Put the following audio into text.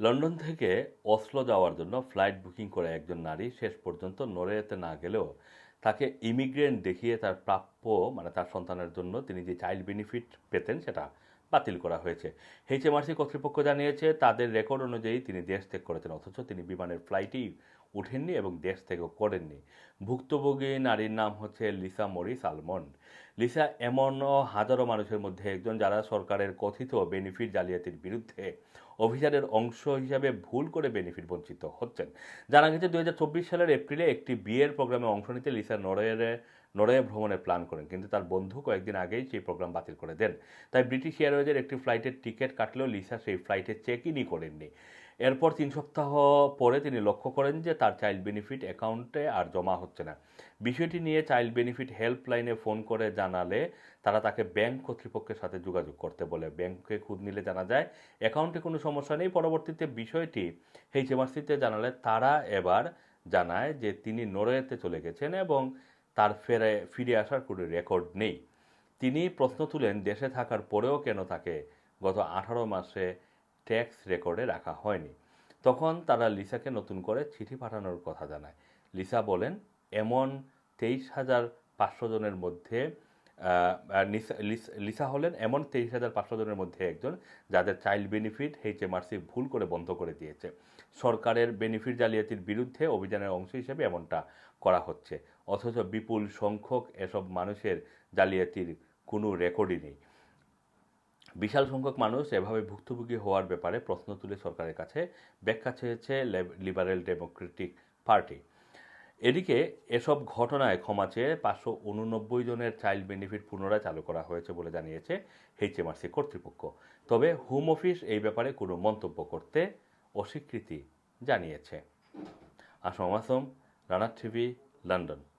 London থেকে Oslo যাওয়ার জন্য ফ্লাইট বুকিং করে একজন নারী শেষ পর্যন্ত নরেতে না গেলেও তাকে ইমিগ্রেন্ট দেখিয়ে তার প্রাপ্য মানে তার সন্তানের জন্য তিনি যে চাইল্ড বেনিফিট পেতেন সেটা বাতিল করা হয়েছে। এইচএমআরসি কর্তৃপক্ষ জানিয়েছে, তাদের রেকর্ড অনুযায়ী তিনি দেশ ত্যাগ করেছেন, অথচ তিনি বিমানের ফ্লাইটেই উঠেননি এবং দেশ ত্যাগও করেননি। ভুক্তভোগী নারীর নাম হচ্ছে লিসা মরিস আলমন্ড। লিসা এমনও হাজারো মানুষের মধ্যে একজন যারা সরকারের কথিত বেনিফিট জালিয়াতির বিরুদ্ধে অভিযানের অংশ হিসাবে ভুল করে বেনিফিট বঞ্চিত হচ্ছেন। জানা গেছে দু হাজার চব্বিশ সালের এপ্রিলে একটি বিয়ের প্রোগ্রামে অংশ নিতে লিসা নরওয়ের নরওয়ে ভ্রমণের প্ল্যান করেন, কিন্তু তার বন্ধু কয়েকদিন আগেই সেই প্রোগ্রাম বাতিল করে দেন। তাই ব্রিটিশ এয়ারওয়েজের একটি ফ্লাইটের টিকিট কাটলেও লিসা সেই ফ্লাইটে চেক ইনই করেননি। এরপর তিন সপ্তাহ পরে তিনি লক্ষ্য করেন যে তার চাইল্ড বেনিফিট অ্যাকাউন্টে আর জমা হচ্ছে না। বিষয়টি নিয়ে চাইল্ড বেনিফিট হেল্পলাইনে ফোন করে জানালে তারা তাকে ব্যাংক কর্তৃপক্ষের সাথে যোগাযোগ করতে বলে। ব্যাংকে খুদ নিলে জানা যায়, অ্যাকাউন্টে কোনো সমস্যা নেই। পরবর্তীতে বিষয়টি এইচএমআরসিতে জানালে তারা এবার জানায় যে তিনি নরওয়েতে চলে গেছেন এবং তার ফেরে, ফিরে আসার কোনো রেকর্ড নেই। তিনি প্রশ্ন তুলেন, দেশে থাকার পরেও কেন তাকে গত আঠারো মাসে ট্যাক্স রেকর্ডে রাখা হয়নি। তখন তারা লিসাকে নতুন করে চিঠি পাঠানোর কথা জানায়। লিসা বলেন, এমন তেইশ হাজার পাঁচশো জনের মধ্যে লিসা- হলেন এমন তেইশ হাজার পাঁচশো জনের মধ্যে একজন যাদের চাইল্ড বেনিফিট এইচএমআরসি ভুল করে বন্ধ করে দিয়েছে। সরকারের বেনিফিট জালিয়াতির বিরুদ্ধে অভিযানের অংশ হিসেবে এমনটা করা হচ্ছে। অথচ বিপুল সংখ্যক এসব মানুষের জালিয়াতির কোনো রেকর্ডই নেই। বিশাল সংখ্যক মানুষ এভাবে ভুক্তভোগী হওয়ার ব্যাপারে প্রশ্ন তুলে সরকারের কাছে ব্যাখ্যা চেয়েছে লেব- লিবারেল ডেমোক্রেটিক পার্টি এদিকে এসব ঘটনায় ক্ষমা চেয়ে পাঁচশো উননব্বই জনের চাইল্ড বেনিফিট পুনরায় চালু করা হয়েছে বলে জানিয়েছে এইচএমআরসি কর্তৃপক্ষ। তবে হোম অফিস এই ব্যাপারে কোনো মন্তব্য করতে অস্বীকৃতি জানিয়েছে। আসম আসম, রানার টিভি, লন্ডন।